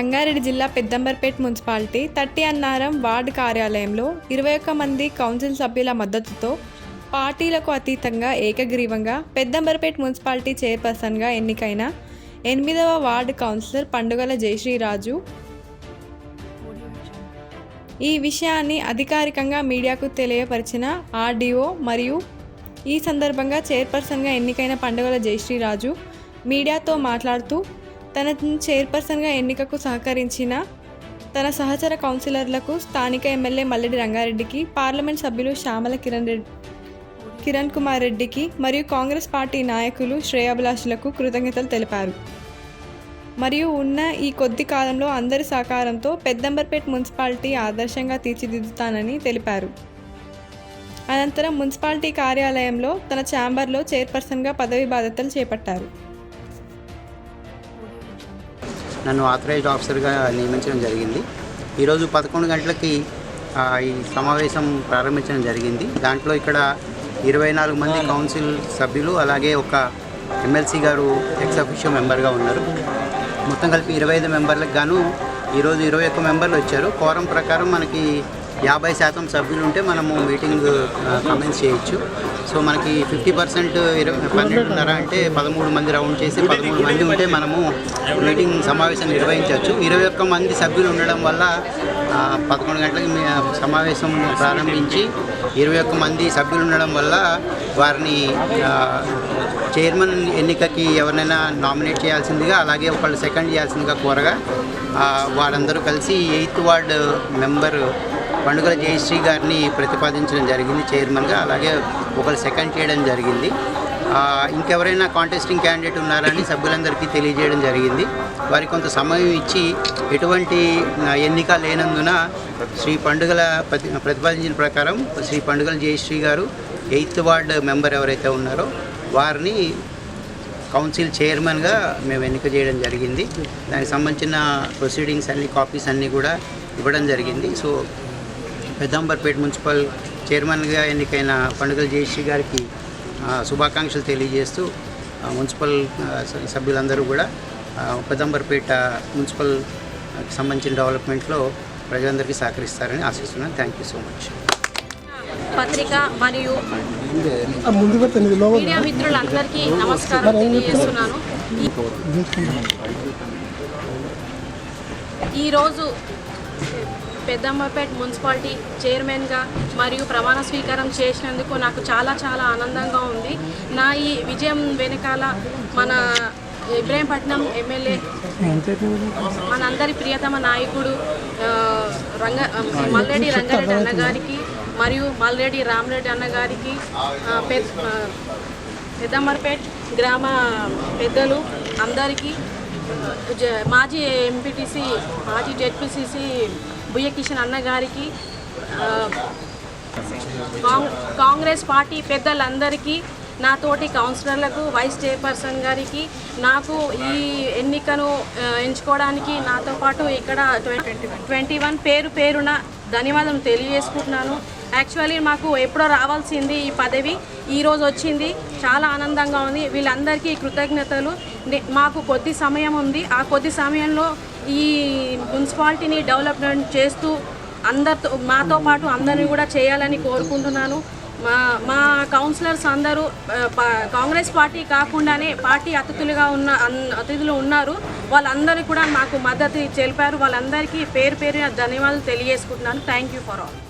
రంగారెడ్డి జిల్లా పెద్దంబర్పేట్ మున్సిపాలిటీ తట్టి అన్నారం వార్డు కార్యాలయంలో ఇరవై ఒక్క మంది కౌన్సిల్ సభ్యుల మద్దతుతో పార్టీలకు అతీతంగా ఏకగ్రీవంగా పెద్దంబర్పేట్ మున్సిపాలిటీ చైర్పర్సన్గా ఎన్నికైన ఎనిమిదవ వార్డు కౌన్సిలర్ పండుగల జయశ్రీరాజు. ఈ విషయాన్ని అధికారికంగా మీడియాకు తెలియపరిచిన ఆర్డీఓ మరియు ఈ సందర్భంగా చైర్పర్సన్గా ఎన్నికైన పండుగల జయశ్రీరాజు మీడియాతో మాట్లాడుతూ తన చైర్పర్సన్గా ఎన్నికకు సహకరించిన తన సహచర కౌన్సిలర్లకు స్థానిక ఎమ్మెల్యే మల్లెడి రంగారెడ్డికి పార్లమెంట్ సభ్యులు శ్యామల కిరణ్ రెడ్డి కిరణ్ కుమార్ రెడ్డికి మరియు కాంగ్రెస్ పార్టీ నాయకులు శ్రేయాభిలాషులకు కృతజ్ఞతలు తెలిపారు. మరియు ఉన్న ఈ కొద్ది కాలంలో అందరి సహకారంతో పెద్దంబర్పేట మున్సిపాలిటీ ఆదర్శంగా తీర్చిదిద్దుతానని తెలిపారు. అనంతరం మున్సిపాలిటీ కార్యాలయంలో తన ఛాంబర్లో చైర్పర్సన్గా పదవి బాధ్యతలు చేపట్టారు. నన్ను ఆథరైజ్డ్ ఆఫీసర్గా నియమించడం జరిగింది. ఈరోజు పదకొండు గంటలకి ఈ సమావేశం ప్రారంభించడం జరిగింది. దాంట్లో ఇక్కడ ఇరవై నాలుగు మంది కౌన్సిల్ సభ్యులు అలాగే ఒక ఎమ్మెల్సీ గారు ఎక్స్ అఫిషియల్ మెంబర్గా ఉన్నారు. మొత్తం కలిపి ఇరవై ఐదు మెంబర్లకు గాను ఈరోజు ఇరవై ఒక్క మెంబర్లు వచ్చారు. కోరం ప్రకారం మనకి యాభై శాతం సభ్యులు ఉంటే మనము మీటింగ్ కమెంట్స్ చేయొచ్చు. సో మనకి ఫిఫ్టీ పర్సెంట్ ఇరవై పన్నెండున్నర అంటే పదమూడు మంది రౌండ్ చేసి పదమూడు మంది ఉంటే మనము మీటింగ్ సమావేశం నిర్వహించవచ్చు. ఇరవై ఒక్క మంది సభ్యులు ఉండడం వల్ల పదకొండు గంటలకి సమావేశం ప్రారంభించి ఇరవై ఒక్క మంది సభ్యులు ఉండడం వల్ల వారిని చైర్మన్ ఎన్నికకి ఎవరినైనా నామినేట్ చేయాల్సిందిగా అలాగే ఒకళ్ళు సెకండ్ చేయాల్సిందిగా కోరగా వారందరూ కలిసి ఎయిత్ వార్డ్ మెంబర్ పండుగల జయశ్రీ గారిని ప్రతిపాదించడం జరిగింది చైర్మన్గా. అలాగే ఒకరు సెకండ్ చేయడం జరిగింది. ఇంకెవరైనా కాంటెస్టింగ్ క్యాండిడేట్ ఉన్నారని సభ్యులందరికీ తెలియజేయడం జరిగింది. వారికి కొంత సమయం ఇచ్చి ఎటువంటి ఎన్నిక లేనందున శ్రీ పండుగల ప్రతి ప్రతిపాదించిన ప్రకారం శ్రీ పండుగల జయశ్రీ గారు ఎయిత్ వార్డ్ మెంబర్ ఎవరైతే ఉన్నారో వారిని కౌన్సిల్ చైర్మన్గా మేము ఎన్నిక చేయడం జరిగింది. దానికి సంబంధించిన ప్రొసీడింగ్స్ అన్ని కాపీస్ అన్నీ కూడా ఇవ్వడం జరిగింది. సో పెద్దంబర్పేట్ మున్సిపల్ చైర్మన్గా ఎన్నికైన పండుగల జయశ్రీ గారికి శుభాకాంక్షలు తెలియజేస్తూ మున్సిపల్ సభ్యులందరూ కూడా ఆ, పెద్దంబర్పేట మున్సిపల్ సంబంధించిన డెవలప్మెంట్లో ప్రజలందరికీ సహకరిస్తారని ఆశిస్తున్నాను. Thank you so much. పత్రిక మరియు మీడియా మిత్రులందరికీ నమస్కారం తెలియజేస్తున్నాను. ఈరోజు పెద్దమ్మపేట్ మున్సిపాలిటీ చైర్మన్గా మరియు ప్రమాణ స్వీకారం చేసినందుకు నాకు చాలా చాలా ఆనందంగా ఉంది. నా ఈ విజయం వెనకాల మన ఇబ్రాహీంపట్నం ఎమ్మెల్యే మనందరి ప్రియతమ నాయకుడు రంగ మల్లెడి రంగారెడ్డి అన్న గారికి మరియు మల్లెడి రామరెడ్డి అన్న గారికి పెద్దమ్మర్పేట్ గ్రామ పెద్దలు అందరికీ మాజీ ఎంపీటీసీ మాజీ జెడ్పీసీసీ బుయ్య కిషన్ అన్న గారికి కాంగ్రెస్ పార్టీ పెద్దలందరికీ నాతోటి కౌన్సిలర్లకు వైస్ చైర్పర్సన్ గారికి నాకు ఈ ఎన్నికను ఎంచుకోవడానికి నాతో పాటు ఇక్కడ ట్వంటీ వన్ పేరు పేరున ధన్యవాదం తెలియజేసుకుంటున్నాను. యాక్చువల్లీ మాకు ఎప్పుడో రావాల్సింది ఈ పదవి. ఈరోజు వచ్చింది. చాలా ఆనందంగా ఉంది. వీళ్ళందరికీ కృతజ్ఞతలు. నే- మాకు కొద్ది సమయం ఉంది. ఆ కొద్ది సమయంలో ఈ మున్సిపాలిటీని డెవలప్మెంట్ చేస్తూ అందరితో మాతో పాటు అందరినీ కూడా చేయాలని కోరుకుంటున్నాను. మా మా కౌన్సిలర్స్ అందరూ ప- కాంగ్రెస్ పార్టీ కాకుండానే పార్టీ అతిథులుగా ఉన్న అన్- అతిథులు ఉన్నారు. వాళ్ళందరూ కూడా మాకు మద్దతు తెలిపారు. వాళ్ళందరికీ పేరు పేరున ధన్యవాదాలు తెలియజేసుకుంటున్నాను. Thank you for all